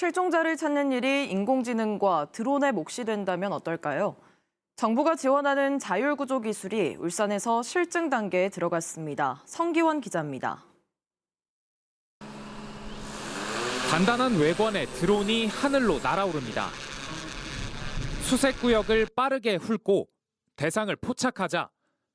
실종자를 찾는 일이 인공지능과 드론의 몫이 된다면 어떨까요? 정부가 지원하는 자율구조 기술이 울산에서 실증 단계에 들어갔습니다. 성기원 기자입니다. 단단한 외관의 드론이 하늘로 날아오릅니다. 수색 구역을 빠르게 훑고 대상을 포착하자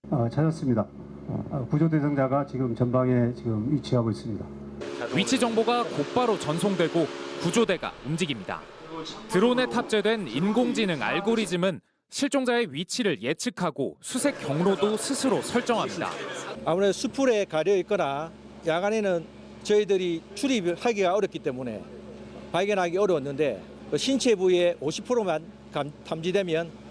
어, 찾았습니다. 어, 구조 대상자가 지금 전방에 지금 위치하고 있습니다. 위치 정보가 곧바로 전송되고 구조대가 움직입니다. 드론에 탑재된 인공지능 알고리즘은 실종자의 위치를 예측하고 수색 경로도 스스로 설정합니다. 아무래도 수풀에 가려 있거나 야간에는 저희들이 출입하기가 어렵기 때문에 발견하기 어려웠는데 그 신체 부위의 50%만 감, 탐지되면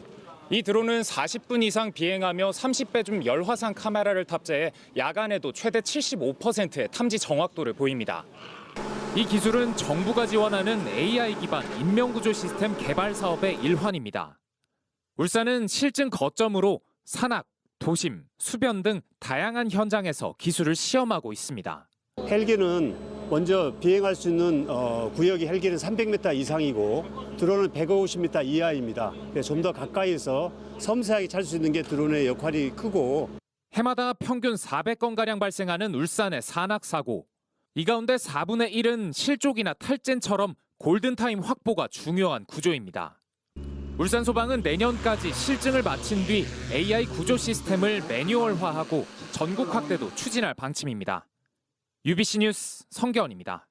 이 드론은 40분 이상 비행하며 30배 줌 열화상 카메라를 탑재해 야간에도 최대 75%의 탐지 정확도를 보입니다. 이 기술은 정부가 지원하는 AI 기반 인명구조 시스템 개발 사업의 일환입니다. 울산은 실증 거점으로 산악, 도심, 수변 등 다양한 현장에서 기술을 시험하고 있습니다. 헬기는 먼저 비행할 수 있는 어, 구역이 헬기는 300m 이상이고 드론은 150m 이하입니다. 좀 더 가까이서 섬세하게 찰 수 있는 게 드론의 역할이 크고 해마다 평균 400건가량 발생하는 울산의 산악 사고. 이 가운데 4분의 1은 실족이나 탈진처럼 골든타임 확보가 중요한 구조입니다. 울산 소방은 내년까지 실증을 마친 뒤 AI 구조 시스템을 매뉴얼화하고 전국 확대도 추진할 방침입니다. UBC 뉴스 성겨원입니다.